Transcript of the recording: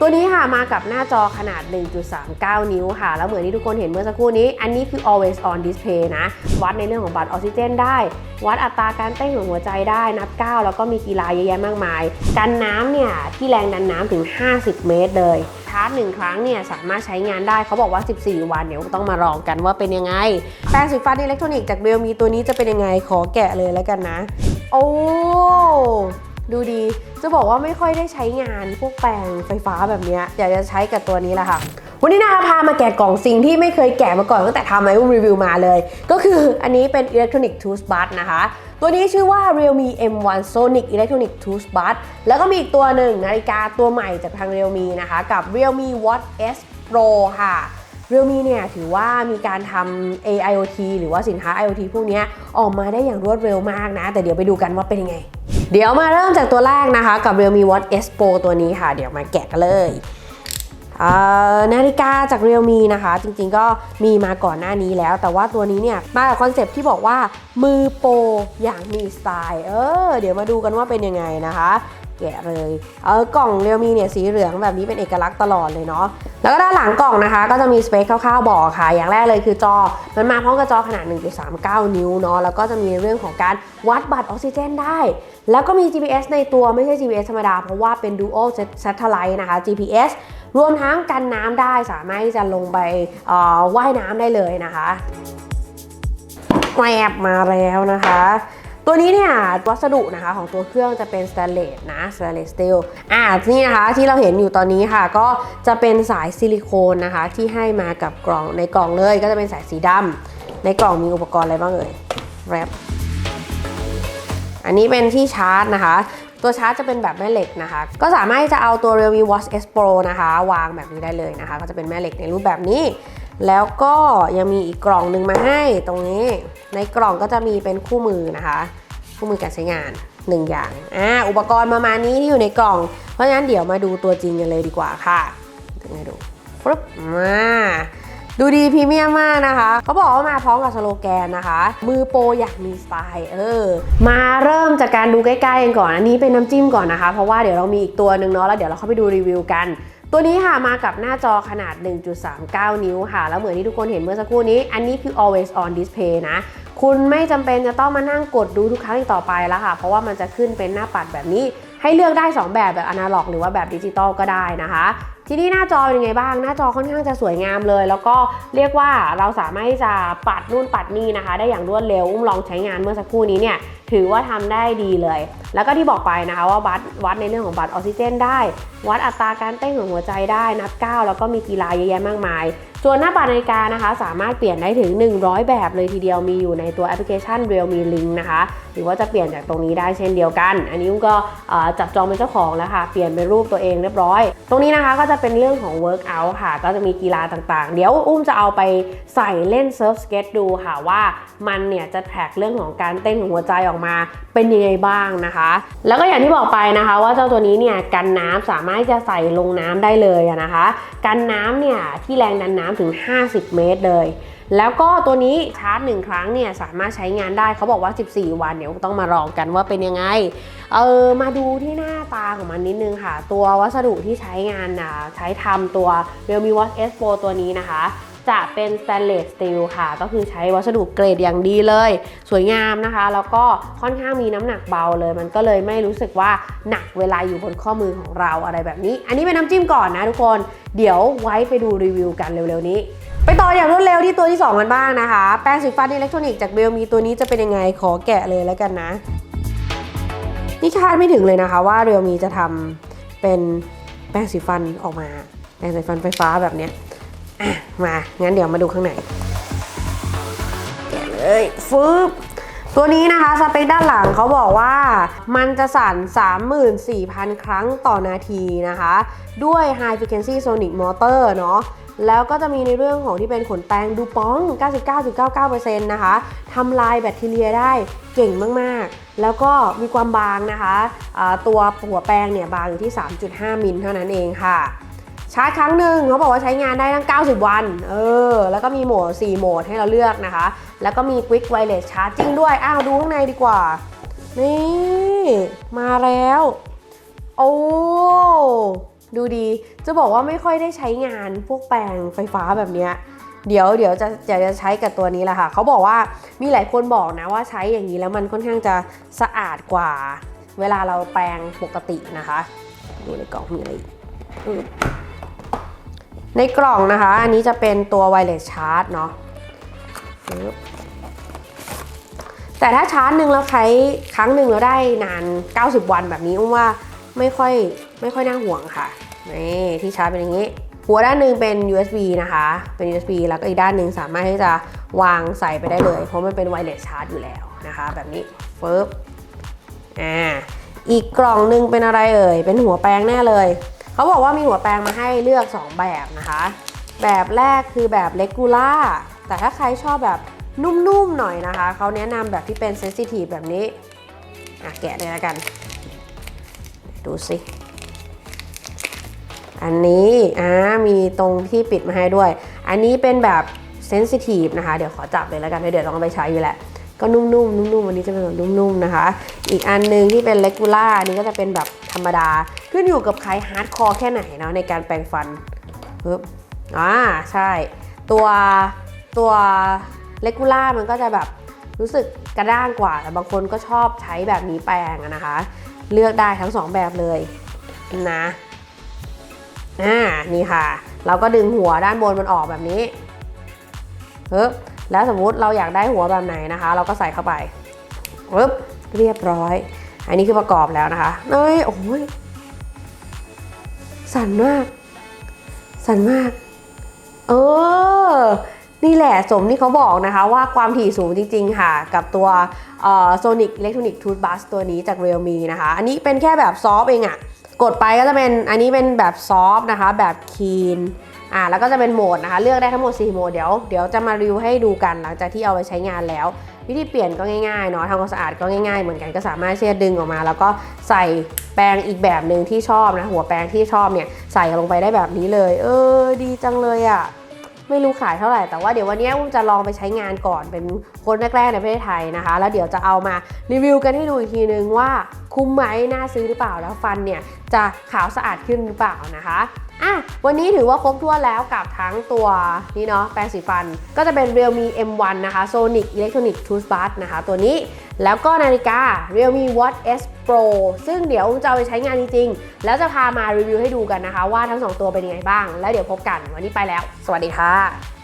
ตัวนี้ค่ะมากับหน้าจอขนาด 1.39 นิ้วค่ะ แล้วเหมือนที่ทุกคนเห็นเมื่อสักครู่นี้ อันนี้คือ always on display นะ วัดในเรื่องของบัตรออกซิเจนได้ วัดอัตราการเต้นของหัวใจได้ นับก้าวแล้วก็มีกีฬาเยอะแยะมากมาย กันน้ำเนี่ย ที่แรงดันน้ำถึง 50 เมตรเลยชาร์จหนึ่งครั้งเนี่ยสามารถใช้งานได้เขาบอกว่า 14 วันเดี๋ยวต้องมาลองกันว่าเป็นยังไง แปรงสีฟันอิเล็กทรอนิกส์จากเรียลมีตัวนี้จะเป็นยังไงขอแกะเลยแล้วกันนะ โอ้ ดูดี จะบอกว่าไม่ค่อยได้ใช้งานพวกแปรงไฟฟ้าแบบนี้อยากจะใช้กับตัวนี้แหละค่ะ วันนี้นะคะพามาแกะกล่องสิ่งที่ไม่เคยแกะมาก่อนตั้งแต่ทำไออุ้มรีวิวมาเลย ก็คืออันนี้เป็น Electronic Toothbrush นะคะตัวนี้ชื่อว่า Realme M1 Sonic Electronic Toothbrush แล้วก็มีอีกตัวหนึ่งนาฬิกาตัวใหม่จากทาง Realme นะคะกับ Realme Watch S Pro ค่ะเรียลมีเนี่ยถือว่ามีการทำ AIoT หรือว่าสินค้า IoT พวกนี้ออกมาได้อย่างรวดเร็วมากนะ แต่เดี๋ยวไปดูกันว่าเป็นยังไง เดี๋ยวมาเริ่มจากตัวแรกนะคะ กับ Realme Watch S Pro ตัวนี้ค่ะ เดี๋ยวมาแกะกันเลยนาฬิกาจาก Realme นะคะ จริงๆก็มีมาก่อนหน้านี้แล้ว แต่ว่าตัวนี้เนี่ยมากับคอนเซปที่บอกว่ามือโปรอย่างมีสไตล์ เออ เดี๋ยวมาดูกันว่าเป็นยังไงนะคะ แกะเลย เออกล่องเรียวมีเนี่ยสีเหลืองแบบนี้เป็นเอกลักษณ์ตลอดเลยเนาะ แล้วก็ด้านหลังกล่องนะคะ ก็จะมีสเปคคร่าวๆบอกค่ะ อย่างแรกเลยคือจอ มันมาพร้อมกับจอขนาด 1.39 นิ้วเนาะ แล้วก็จะมีเรื่องของการวัดบัตรออกซิเจนได้ แล้วก็มี GPS ในตัวไม่ใช่ GPS ธรรมดา เพราะว่าเป็น Dual Satellite นะคะ GPS รวมทั้งกันน้ำได้สามารถที่จะลงไปว่ายน้ำได้เลยนะคะแวบมาแล้วนะคะ ตัวนี้เนี่ยวัสดุนะคะของตัวเครื่องจะเป็นสแตนเลสนะสแตนเลสสตีลอ่านี่นะคะที่เราเห็นอยู่ตอนนี้ค่ะ ก็จะเป็นสายซิลิโคนนะคะ ที่ให้มากับกล่องในกล่องเลย ก็จะเป็นสายสีดำในกล่องมีอุปกรณ์อะไรบ้างเอ่ยแรปอันนี้เป็นที่ชาร์จนะคะ ตัวชาร์จจะเป็นแบบแม่เหล็กนะคะ ก็สามารถจะเอาตัว Realme Watch S Pro นะคะ วางแบบนี้ได้เลยนะคะ ก็จะเป็นแม่เหล็กในรูปแบบนี้ แล้วก็ยังมีอีกกล่องหนึ่งมาให้ตรงนี้ ในกล่องก็จะมีเป็นคู่มือนะคะ คู่มือการใช้งาน1อย่างอ่าอุปกรณ์ประมาณนี้ที่อยู่ในกล่อง เพราะฉะนั้นเดี๋ยวมาดูตัวจริงกันเลยดีกว่าค่ะถึงให้ดูปึ๊บมาดูดีพรีเมียมมากนะคะเขาบอกว่ามาพร้อมกับสโลแกนนะคะ มือโปรอยากมีสไตล์เออ มาเริ่มจากการดูใกล้ๆกันก่อน อันนี้เป็นน้ำจิ้มก่อนนะคะ เพราะว่าเดี๋ยวเรามีอีกตัวหนึ่งเนาะแล้วเดี๋ยวเราเข้าไปดูรีวิวกัน ตัวนี้ค่ะมากับหน้าจอขนาด 1.39 นิ้วค่ะ แล้วเหมือนที่ทุกคนเห็นเมื่อสักครู่นี้ อันนี้คือ always on display นะ คุณไม่จำเป็นจะต้องมานั่งกดดูทุกครั้งอีกต่อไปแล้วค่ะ เพราะว่ามันจะขึ้นเป็นหน้าปัดแบบนี้ ให้เลือกได้ 2 แบบแบบอนาล็อก หรือว่าแบบดิจิตอลก็ได้นะคะ ที่นี้หน้าจอเป็นยังไงบ้าง หน้าจอค่อนข้างจะสวยงามเลย แล้วก็เรียกว่าเราสามารถที่จะปัดนู่นปัดนี่นะคะ ได้อย่างรวดเร็วอุ้มลองใช้งานเมื่อสักครู่นี้เนี่ยถือว่าทำได้ดีเลย แล้วก็ที่บอกไปนะคะว่าวัดวัดในเรื่องของบัตรออกซิเจนได้ วัดอัตราการเต้นของหัวใจได้นับก้าวแล้วก็มีกีฬาเยอะแยะมากมายส่วนหน้าปัดนาฬิกานะคะ สามารถเปลี่ยนได้ถึง 100 แบบเลยทีเดียวมีอยู่ในตัวแอปพลิเคชัน Realme Link นะคะ หรือว่าจะเปลี่ยนจากตรงนี้ได้เช่นเดียวกัน อันนี้อุ้มก็จับจองเป็นเจ้าของแล้วค่ะเปลี่ยนเป็นรูปตัวเองเรียบร้อย ตรงนี้นะคะก็จะเป็นเรื่องของ Workout ค่ะ ก็จะมีกีฬาต่างๆ เดี๋ยวอุ้มจะเอาไปใส่เล่นเซิร์ฟสเก็ตดูค่ะว่ามันเนี่ยจะแทร็กเรื่องของการเต้นของหัวใจออกมาเป็นยังไงบ้างนะคะ แล้วก็อย่างที่บอกไปนะคะ ว่าเจ้าตัวนี้เนี่ยกันน้ำสามารถจะใส่ลงน้ำได้เลยนะคะ กันน้ำเนี่ยที่แรงดันน้ำถึง 50 เมตรเลย แล้วก็ตัวนี้ชาร์จหนึ่งครั้งเนี่ยสามารถใช้งานได้เขาบอกว่า 14 วันเดี๋ยวต้องมาลองกันว่าเป็นยังไง เออมาดูที่หน้าตาของมันนิดนึงค่ะ ตัววัสดุที่ใช้งานนะใช้ทำตัว Realme Watch S Pro ตัวนี้นะคะจะเป็น stainless steel ค่ะ ก็คือใช้วัสดุเกรดอย่างดีเลย สวยงามนะคะ แล้วก็ค่อนข้างมีน้ำหนักเบาเลย มันก็เลยไม่รู้สึกว่าหนักเวลาอยู่บนข้อมือของเราอะไรแบบนี้ อันนี้เป็นน้ำจิ้มก่อนนะทุกคน เดี๋ยวไว้ไปดูรีวิวกันเร็วๆนี้ ไปต่ออย่างรวดเร็วที่ตัวที่ 2 กันบ้างนะคะ แป้งสีฟันอิเล็กทรอนิกส์จากเบลมีตัวนี้จะเป็นยังไงขอแกะเลยแล้วกันนะ นี่คาดไม่ถึงเลยนะคะว่าเรียวมีจะทำเป็นแป้งสีฟันออกมา แป้งสีฟันไฟฟ้าแบบเนี้ยมา งั้นเดี๋ยวมาดูข้างในแกะเลยฟึบตัวนี้นะคะสเปคด้านหลังเขาบอกว่ามันจะสั่น 34,000 ครั้งต่อนาทีนะคะ ด้วย High Frequency Sonic Motor เนาะ แล้วก็จะมีในเรื่องของที่เป็นขนแปรงดูป้อง 99.99%นะคะทำลายแบคทีเรียได้เก่งมากๆ แล้วก็มีความบางนะคะะตัวหัวแปรงเนี่ยบางอยู่ที่ 3.5 มิลเท่านั้นเองค่ะชาร์จครั้งหนึ่งเขาบอกว่าใช้งานได้ตั้ง 90 วัน เออ แล้วก็มีโหมด 4 โหมดให้เราเลือกนะคะ แล้วก็มี Quick Wireless Charging ด้วย อ้าวดูข้างในดีกว่า นี่ มาแล้ว โอ้ ดูดีจะบอกว่าไม่ค่อยได้ใช้งานพวกแปรงไฟฟ้าแบบเนี้ยเดี๋ยวเดี๋ยวจะจะจะใช้กับตัวนี้แหละค่ะเขาบอกว่ามีหลายคนบอกนะว่าใช้อย่างนี้แล้วมันค่อนข้างจะสะอาดกว่า เวลาเราแปรงปกตินะคะ ดูในกล่องมีอะไรในกล่องนะคะ อันนี้จะเป็นตัวไวเลสชาร์จเนาะแต่ถ้าชาร์จหนึ่งเราใช้ครั้งหนึ่งเราได้นาน 90 วันแบบนี้อุ้มว่าไม่ค่อย ไม่ค่อยน่าห่วงค่ะนี่ที่ชาร์จเป็นอย่างนี้ หัวด้านหนึ่งเป็น USB นะคะ เป็น USB แล้วก็อีกด้านหนึ่งสามารถที่จะวางใส่ไปได้เลย เพราะมันเป็นไวเลสชาร์จอยู่แล้วนะคะ แบบนี้เฟึบอ่าอีกกล่องหนึ่งเป็นอะไรเอ่ย เป็นหัวแปรงแน่เลย เขาบอกว่ามีหัวแปรงมาให้เลือก 2 แบบนะคะ แบบแรกคือแบบเลกูล่า แต่ถ้าใครชอบแบบนุ่มๆหน่อยนะคะ เขาแนะนำแบบที่เป็นเซนซิทีฟแบบนี้ อะแกะเลยแล้วกัน ดูสิ อันนี้อ่ามีตรงที่ปิดมาให้ด้วย อันนี้เป็นแบบเซนซิทีฟนะคะ เดี๋ยวขอจับเลยแล้วกันเดี๋ยวลองไปใช้อยู่แหละก็นุ่มๆนุ่มๆวันนี้จะเป็นแบบนุ่มๆนะคะ อีกอันหนึงที่เป็นเลกูล่าอันนี้ก็จะเป็นแบบธรรมดา ขึ้นอยู่กับใครฮาร์ดคอร์แค่ไหนเนาะในการแปรงฟันปึ๊บอ่าใช่ ตัวตัวเลกูล่ามันก็จะแบบรู้สึกกระด้างกว่า แต่บางคนก็ชอบใช้แบบนี้แปรงนะคะ เลือกได้ทั้งสองแบบเลยนะ อ่านี่ค่ะ เราก็ดึงหัวด้านบนมันออกแบบนี้ปึ๊บแล้วสมมุติเราอยากได้หัวแบบไหนนะคะ เราก็ใส่เข้าไปปึ๊บเรียบร้อย อันนี้คือประกอบแล้วนะคะเอ้ยโอ้ยสั่นมาก สั่นมาก เออ นี่แหละสมที่เขาบอกนะคะว่าความถี่สูงจริง ๆ ค่ะ กับตัวโซนิกอิเล็กทรอนิกส์ทูธบัสตัวนี้จาก Realme นะคะ อันนี้เป็นแค่แบบซอฟเองอะ กดไปก็จะเป็นอันนี้เป็นแบบซอฟต์นะคะ แบบคีนอ่าแล้วก็จะเป็นโหมดนะคะ เลือกได้ทั้งหมด 4 โหมดเดี๋ยวเดี๋ยวจะมารีวิวให้ดูกันหลังจากที่เอาไปใช้งานแล้ว วิธีเปลี่ยนก็ง่ายๆเนาะทำความสะอาดก็ง่ายๆ เหมือนกันก็สามารถเชื่อดึงออกมา แล้วก็ใส่แปรงอีกแบบหนึ่งที่ชอบนะหัวแปรงที่ชอบเนี่ยใส่ลงไปได้แบบนี้เลย เออดีจังเลยอะ่ะ ไม่รู้ขายเท่าไหร่แต่ว่าเดี๋ยววันนี้อุ้มจะลองไปใช้งานก่อนเป็นคนแรกๆในประเทศไทยนะคะ แล้วเดี๋ยวจะเอามารีวิวกันให้ดูอีกทีนึงว่าคุ้มไหมน่าซื้อหรือเปล่าแล้วฟันเนี่ยจะขาวสะอาดขึ้นหรือเปล่านะคะ อะวันนี้ถือว่าครบทั่วแล้วกับทั้งตัวนี่เนาะแปรงสีฟัน ก็จะเป็น Realme M1 นะคะ Sonic Electronic Toothbrush นะคะ ตัวนี้แล้วก็นาฬิกา Realme Watch S Pro ซึ่งเดี๋ยวจะเอาไปใช้งานจริงๆ แล้วจะพามารีวิวให้ดูกันนะคะ ว่าทั้งสองตัวเป็นยังไงบ้าง แล้วเดี๋ยวพบกันวันนี้ไปแล้ว สวัสดีค่ะ